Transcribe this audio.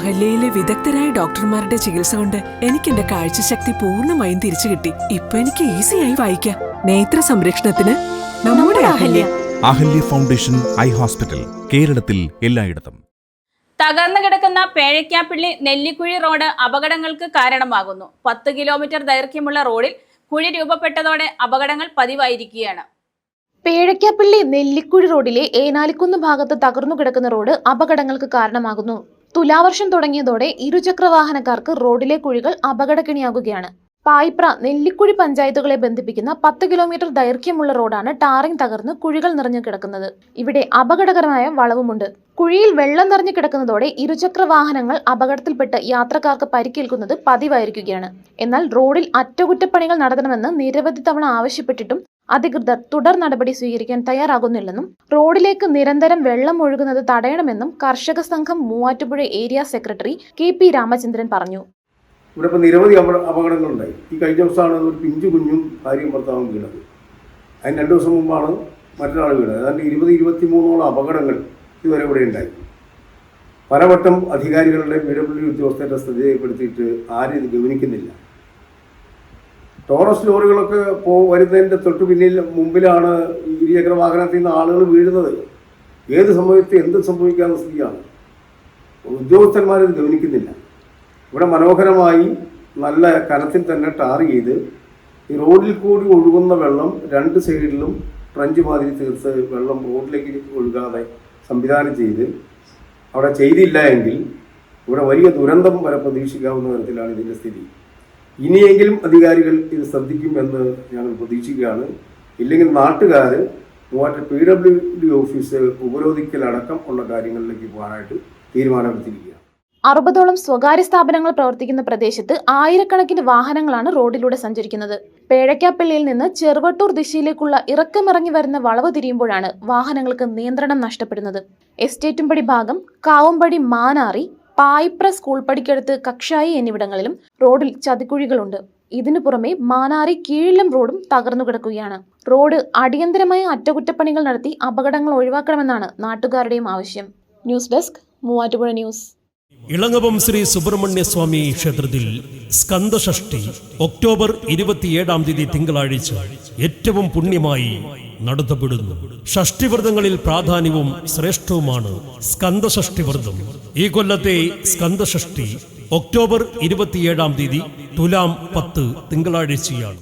അഹല്യയിലെ വിദഗ്ധരായ ഡോക്ടർമാരുടെ ചികിത്സ കൊണ്ട് എനിക്ക് എന്റെ കാഴ്ചശക്തി പൂർണമായും തിരിച്ചു കിട്ടി. ഇപ്പൊ എനിക്ക് ഈസിയായി വായിക്കാം. നേത്ര സംരക്ഷണത്തിന് നമ്മുടെ Ahalya. Ahalya foundation eye hospital കേരളത്തിൽ എല്ലായിടത്തും. തകർന്നു കിടക്കുന്ന പേഴയ്ക്കാപ്പിള്ളി നെല്ലിക്കുഴി റോഡ് അപകടങ്ങൾക്ക് കാരണമാകുന്നു. പത്ത് കിലോമീറ്റർ ദൈർഘ്യമുള്ള റോഡിൽ കുഴി രൂപപ്പെട്ടതോടെ അപകടങ്ങൾ പതിവായിരിക്കുകയാണ്. പേഴയ്ക്കാപ്പള്ളി നെല്ലിക്കുഴി റോഡിലെ ഏനാലിക്കുന്ന് ഭാഗത്ത് തകർന്നു കിടക്കുന്ന റോഡ് അപകടങ്ങൾക്ക് കാരണമാകുന്നു. തുലാവർഷം തുടങ്ങിയതോടെ ഇരുചക്രവാഹനക്കാർക്ക് റോഡിലെ കുഴികൾ അപകടക്കിണിയാകുകയാണ്. പായിപ്ര നെല്ലിക്കുഴി പഞ്ചായത്തുകളെ ബന്ധിപ്പിക്കുന്ന പത്ത് കിലോമീറ്റർ ദൈർഘ്യമുള്ള റോഡാണ് ടാറിംഗ് തകർന്ന് കുഴികൾ നിറഞ്ഞു കിടക്കുന്നത്. ഇവിടെ അപകടകരമായ വളവുമുണ്ട്. കുഴിയിൽ വെള്ളം നിറഞ്ഞു കിടക്കുന്നതോടെ ഇരുചക്ര വാഹനങ്ങൾ അപകടത്തിൽപ്പെട്ട് യാത്രക്കാർക്ക് പരിക്കേൽക്കുന്നത് പതിവായിരിക്കുകയാണ്. എന്നാൽ റോഡിൽ അറ്റകുറ്റപ്പണികൾ നടത്തണമെന്ന് നിരവധി തവണ ആവശ്യപ്പെട്ടിട്ടും അധികൃതർ തുടർ നടപടി സ്വീകരിക്കാൻ തയ്യാറാകുന്നില്ലെന്നും റോഡിലേക്ക് നിരന്തരം വെള്ളം ഒഴുകുന്നത് തടയണമെന്നും കർഷക സംഘം Muvattupuzha area secretary K P Ramachandran പറഞ്ഞു. ഇവിടെ ഇപ്പോൾ നിരവധി അപ- അപകടങ്ങളുണ്ടായി. ഈ കഴിഞ്ഞ ദിവസമാണ് ഒരു പിഞ്ചു കുഞ്ഞും ഭാര്യയും ഭർത്താവും വീണത്. അതിന് രണ്ട് ദിവസം മുമ്പാണ് മറ്റൊരാൾ വീണത്. ഏതാണ്ട് ഇരുപത് ഇരുപത്തി മൂന്നോളം അപകടങ്ങൾ ഇതുവരെ ഇവിടെ ഉണ്ടായി. പലവട്ടം അധികാരികളുടെ പി ഡബ്ല്യു ഉദ്യോഗസ്ഥരുടെ ശ്രദ്ധയിൽപ്പെടുത്തിയിട്ട് ആരും ഇത് ഗവനിക്കുന്നില്ല. ടോറസ് ലോറികളൊക്കെ പോ വരുന്നതിന്റെ തൊട്ട് പിന്നിൽ മുമ്പിലാണ് ഇരുചക്ര വാഹനത്തിൽ നിന്ന് ആളുകൾ വീഴുന്നത്. ഏത് സമയത്ത് എന്ത് സംഭവിക്കാവുന്ന സ്ഥിതിയാണ്? ഉദ്യോഗസ്ഥന്മാരത് ഗവനിക്കുന്നില്ല. ഇവിടെ മനോഹരമായി നല്ല കനത്തിൽ തന്നെ ടാർ ചെയ്ത് ഈ റോഡിൽ കൂടി ഒഴുകുന്ന വെള്ളം രണ്ട് സൈഡിലും ട്രഞ്ച് മാതിരി തീർത്ത് വെള്ളം റോഡിലേക്ക് ഒഴുകാതെ സംവിധാനം ചെയ്ത് അവിടെ ചെയ്തില്ല എങ്കിൽ ഇവിടെ വലിയ ദുരന്തം വരെ പ്രതീക്ഷിക്കാവുന്ന തരത്തിലാണ് ഇതിന്റെ സ്ഥിതി. ഇനിയെങ്കിലും അധികാരികൾ ഇത് ശ്രദ്ധിക്കും എന്ന് ഞങ്ങൾ പ്രതീക്ഷിക്കുകയാണ്. ഇല്ലെങ്കിൽ നാട്ടുകാർ മൂവാറ്റ പി ഡബ്ല്യു ഡി ഓഫീസ് ഉപരോധിക്കലടക്കം ഉള്ള കാര്യങ്ങളിലേക്ക് പോകാനായിട്ട് തീരുമാനമെടുത്തിരിക്കുകയാണ്. അറുപതോളം സ്വകാര്യ സ്ഥാപനങ്ങൾ പ്രവർത്തിക്കുന്ന പ്രദേശത്ത് ആയിരക്കണക്കിന് വാഹനങ്ങളാണ് റോഡിലൂടെ സഞ്ചരിക്കുന്നത്. പേഴക്കാപ്പള്ളിയിൽ നിന്ന് ചെറുവട്ടൂർ ദിശയിലേക്കുള്ള ഇറക്കമിറങ്ങി വരുന്ന വളവ് തിരിയുമ്പോഴാണ് വാഹനങ്ങൾക്ക് നിയന്ത്രണം നഷ്ടപ്പെടുന്നത്. എസ്റ്റേറ്റുംപടി ഭാഗം കാവുംപടി മാനാറി പായിപ്ര സ്കൂൾ പടിക്കടുത്ത് കക്ഷായി എന്നിവിടങ്ങളിലും റോഡിൽ ചതിക്കുഴികളുണ്ട്. ഇതിനു പുറമെ മാനാറി കീഴിലും റോഡും തകർന്നു കിടക്കുകയാണ്. റോഡ് അടിയന്തരമായ അറ്റകുറ്റപ്പണികൾ നടത്തി അപകടങ്ങൾ ഒഴിവാക്കണമെന്നാണ് നാട്ടുകാരുടെയും ആവശ്യം. News desk Muvattupuzha news. Elangavam Sri Subrahmanya Swamy ക്ഷേത്രത്തിൽ സ്കന്ദഷഷ്ടി ഒക്ടോബർ ഇരുപത്തിയേഴാം തീയതി തിങ്കളാഴ്ച ഏറ്റവും പുണ്യമായി നടത്തപ്പെടുന്നു. ഷഷ്ടിവ്രതങ്ങളിൽ പ്രാധാന്യവും ശ്രേഷ്ഠവുമാണ് സ്കന്ദഷഷ്ടി വ്രതം ഈ കൊല്ലത്തെ സ്കന്ദഷഷ്ടി ഒക്ടോബർ ഇരുപത്തിയേഴാം തീയതി തുലാം പത്ത് തിങ്കളാഴ്ചയാണ്.